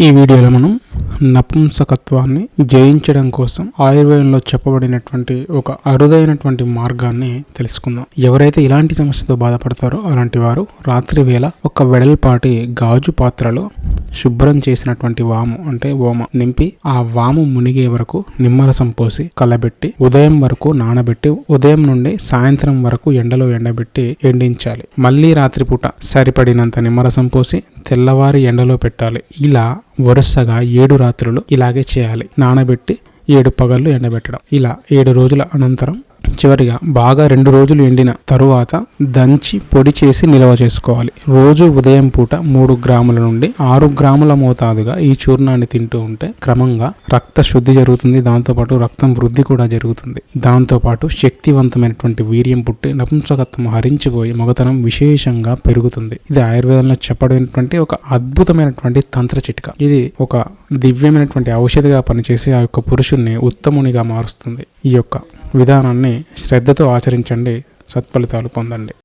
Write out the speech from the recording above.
ఈ వీడియోలో మనం నపుంసకత్వాన్ని జయించడం కోసం ఆయుర్వేదంలో చెప్పబడినటువంటి ఒక అరుదైనటువంటి మార్గాన్ని తెలుసుకుందాం. ఎవరైతే ఇలాంటి సమస్యతో బాధపడతారో అలాంటి వారు రాత్రి వేళ ఒక వెడల్పాటి గాజు పాత్రలో శుభ్రం చేసినటువంటి వాము అంటే ఓమ నింపి ఆ వాము మునిగే వరకు నిమ్మరసం పోసి కలబెట్టి ఉదయం వరకు నానబెట్టి ఉదయం నుండి సాయంత్రం వరకు ఎండలో ఎండబెట్టి ఎండించాలి. మళ్ళీ రాత్రిపూట సరిపడినంత నిమ్మరసం పోసి తెల్లవారి ఎండలో పెట్టాలి. ఇలా వరుసగా ఏడు రాత్రులు ఇలాగే చేయాలి. నానబెట్టి ఏడు పగళ్ళు ఎండబెట్టడం. ఇలా ఏడు రోజుల అనంతరం చివరిగా బాగా రెండు రోజులు ఎండిన తరువాత దంచి పొడి చేసి నిల్వ చేసుకోవాలి. రోజు ఉదయం పూట మూడు గ్రాముల నుండి ఆరు గ్రాముల మోతాదుగా ఈ చూర్ణాన్ని తింటూ ఉంటే క్రమంగా రక్త శుద్ధి జరుగుతుంది. దాంతోపాటు రక్తం వృద్ధి కూడా జరుగుతుంది. దాంతోపాటు శక్తివంతమైనటువంటి వీర్యం పుట్టి నపుంసకత్వం హరించిపోయి మగతనం విశేషంగా పెరుగుతుంది. ఇది ఆయుర్వేదంలో చెప్పబడినటువంటి ఒక అద్భుతమైనటువంటి తంత్ర చిట్క. ఇది ఒక దివ్యమైనటువంటి ఔషధిగా పనిచేసి ఆ యొక్క పురుషుణ్ణి ఉత్తమునిగా మారుస్తుంది. ఈ యొక్క విధానాన్ని శ్రద్ధతో ఆచరించండి. సత్ఫలితాలు పొందండి.